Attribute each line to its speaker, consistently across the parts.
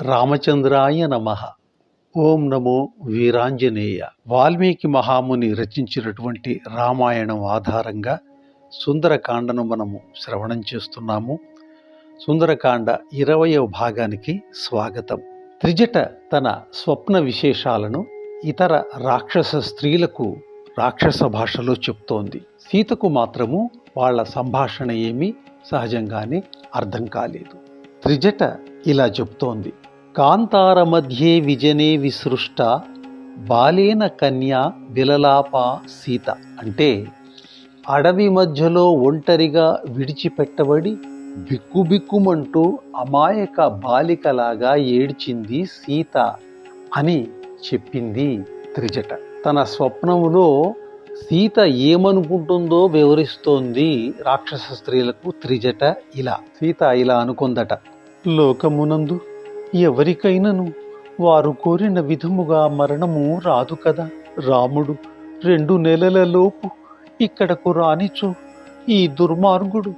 Speaker 1: రామచంద్రాయ నమ. ఓం నమో వీరాంజనేయ. వాల్మీకి మహాముని రచించినటువంటి రామాయణం ఆధారంగా సుందరకాండను మనము శ్రవణం చేస్తున్నాము. సుందరకాండ ఇరవయవ భాగానికి స్వాగతం. త్రిజట తన స్వప్న విశేషాలను ఇతర రాక్షస స్త్రీలకు రాక్షస భాషలో చెప్తోంది. సీతకు మాత్రము వాళ్ళ సంభాషణ ఏమీ సహజంగానే అర్థం కాలేదు. త్రిజట ఇలా చెప్తోంది. కాంతార మధ్యే విజనే విసృష్ట బాలేన కన్యా విలలాప సీత. అంటే అడవి మధ్యలో ఒంటరిగా విడిచిపెట్టబడి బిక్కుబిక్కుమంటూ అమాయక బాలికలాగా ఏడ్చింది సీత అని చెప్పింది త్రిజట. తన స్వప్నములో సీత ఏమనుకుంటుందో వివరిస్తోంది రాక్షస స్త్రీలకు త్రిజట ఇలా. సీత ఇలా అనుకుందట. లోకమునందు ఎవరికైనను? వారు కోరిన విధముగా మరణము రాదు కదా. రాముడు రెండు నెలలలోపు ఇక్కడకు రానిచో ఈ దుర్మార్గుడు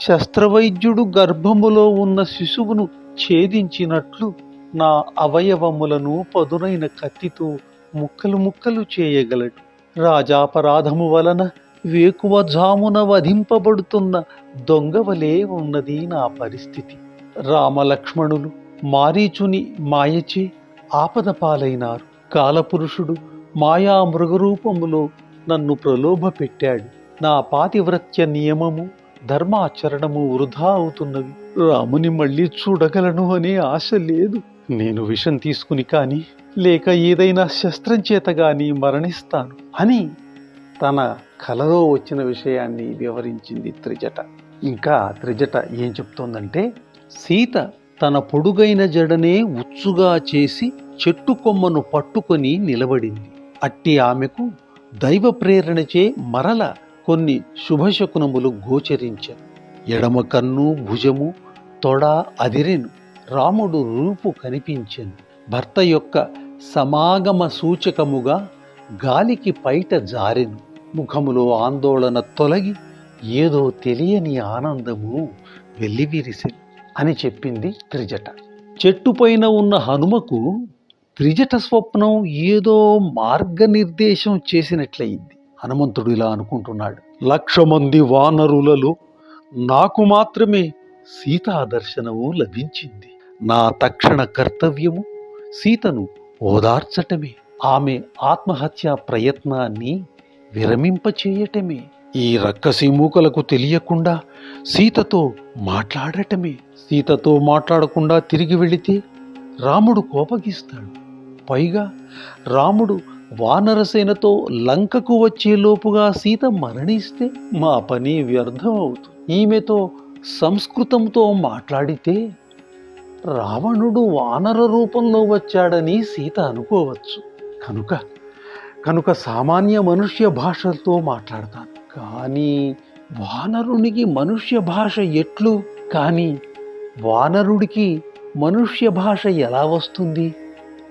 Speaker 1: శస్త్రవైద్యుడు గర్భములో ఉన్న శిశువును ఛేదించినట్లు నా అవయవములను పదునైన కత్తితో ముక్కలు ముక్కలు చేయగలడు. రాజాపరాధము వలన వేకువ జామున వధింపబడుతున్న దొంగవలే ఉన్నది నా పరిస్థితి. రామలక్ష్మణులు మారీచుని మాయచే ఆపద పాలైనారు. కాలపురుషుడు మాయా మృగరూపములో నన్ను ప్రలోభ పెట్టాడు నా పాతివ్రత్య నియమము ధర్మాచరణము వృధా అవుతున్నవి. రాముని మళ్ళీ చూడగలను అనే ఆశ లేదు. నేను విషం తీసుకుని కానీ లేక ఏదైనా శస్త్రం చేత గాని మరణిస్తాను అని తన కలలో వచ్చిన విషయాన్ని వివరించింది త్రిజట. ఇంకా త్రిజట ఏం చెప్తోందంటే సీత తన పొడుగైన జడనే ఉచ్చుగా చేసి చెట్టు కొమ్మను పట్టుకొని నిలబడింది. అట్టి ఆమెకు దైవ ప్రేరణచే మరల కొన్ని శుభశకునములు గోచరించ ఎడమ కన్ను భుజము తొడ అదిరెను. రాముడు రూపు కనిపించెను. భర్త యొక్క సమాగమ సూచకముగా గాలికి పైట జారెను. ముఖములో ఆందోళన తొలగి ఏదో తెలియని ఆనందము వెల్లివిరిసెను. అని చెప్పింది త్రిజట. చెట్టుపైన ఉన్న హనుమకు త్రిజట స్వప్నం ఏదో మార్గనిర్దేశం చేసినట్లయింది. హనుమంతుడు ఇలా అనుకుంటున్నాడు. లక్ష మంది వానరులలో నాకు మాత్రమే సీతా దర్శనము లభించింది. నా తక్షణ కర్తవ్యము సీతను ఓదార్చటమే. ఆమె ఆత్మహత్యా ప్రయత్నాన్ని విరమింపచేయటమే. ఈ రక్కసి మూకలకు తెలియకుండా సీతతో మాట్లాడటమే. సీతతో మాట్లాడకుండా తిరిగి వెళితే రాముడు కోపగిస్తాడు. పైగా రాముడు వానరసేనతో లంకకు వచ్చేలోపుగా సీత మరణిస్తే మా పని వ్యర్థం అవుతుంది ఈమెతో సంస్కృతంతో మాట్లాడితే రావణుడు వానర రూపంలో వచ్చాడని సీత అనుకోవచ్చు. కనుక కనుక సామాన్య మనుష్య భాషలతో మాట్లాడతాను. కానీ వానరునికి మనుష్య భాష ఎట్లు? కానీ వానరుడికి మనుష్య భాష ఎలా వస్తుంది?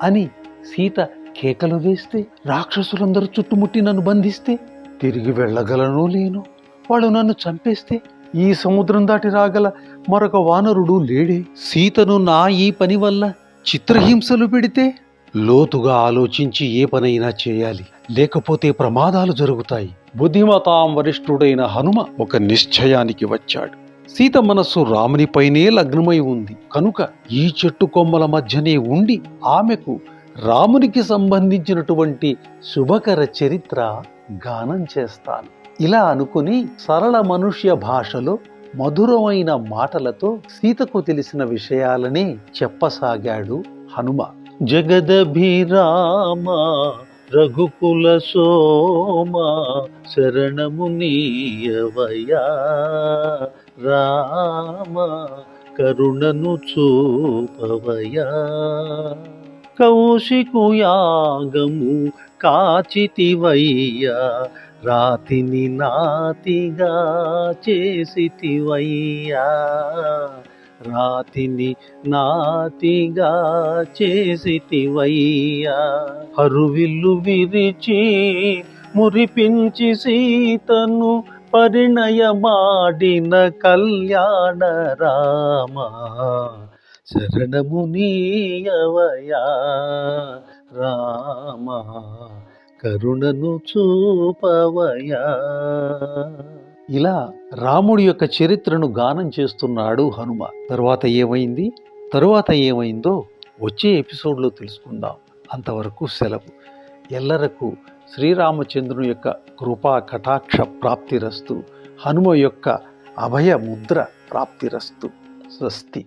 Speaker 1: అని సీత కేకలు వేస్తే రాక్షసులందరూ చుట్టుముట్టి నన్ను బంధిస్తే తిరిగి వెళ్ళగలను లేను వాళ్ళు నన్ను చంపేస్తే ఈ సముద్రం దాటి రాగల మరొక వానరుడు లేడే. సీతను నా ఈ పని వల్ల చిత్రహింసలు పెడితే లోతుగా ఆలోచించి ఏ పనైనా చేయాలి. లేకపోతే ప్రమాదాలు జరుగుతాయి. బుద్ధిమతాం వరిష్ఠుడైన హనుమ ఒక నిశ్చయానికి వచ్చాడు. సీత మనస్సు రామునిపైనే లగ్నమై ఉంది. కనుక ఈ చెట్టు కొమ్మల మధ్యనే ఉండి ఆమెకు రామునికి సంబంధించినటువంటి శుభకర చరిత్ర గానం చేస్తాను. ఇలా అనుకుని సరళ మనుష్య భాషలో మధురమైన మాటలతో సీతకు తెలిసిన విషయాలనే చెప్పసాగాడు హనుమ. జగదభిరామ రఘుకుల సోమ శరణము నీయవయా. రామ కరుణను చూపవయా. కౌశికు యాగము కాచితివయ్యా. రాతిని నాతిగా చేసితివయ్యా. రాతిని నాతిగా చేసితివయ్యా. హరువిల్లు విరిచి మురిపించి సీతను పరిణయమాడిన కళ్యాణ రామ. శరణము నీయవయా రామ. కరుణను చూపవయా ఇలా రాముడి యొక్క చరిత్రను గానం చేస్తున్నాడు హనుమ. తరువాత ఏమైంది? తరువాత ఏమైందో వచ్చే ఎపిసోడ్లో తెలుసుకుందాం. అంతవరకు సెలవు. ఎల్లరకు శ్రీరామచంద్రుని యొక్క కృపా కటాక్ష ప్రాప్తిరస్తు హనుమ యొక్క అభయ ముద్ర ప్రాప్తిరస్తు. స్వస్తి.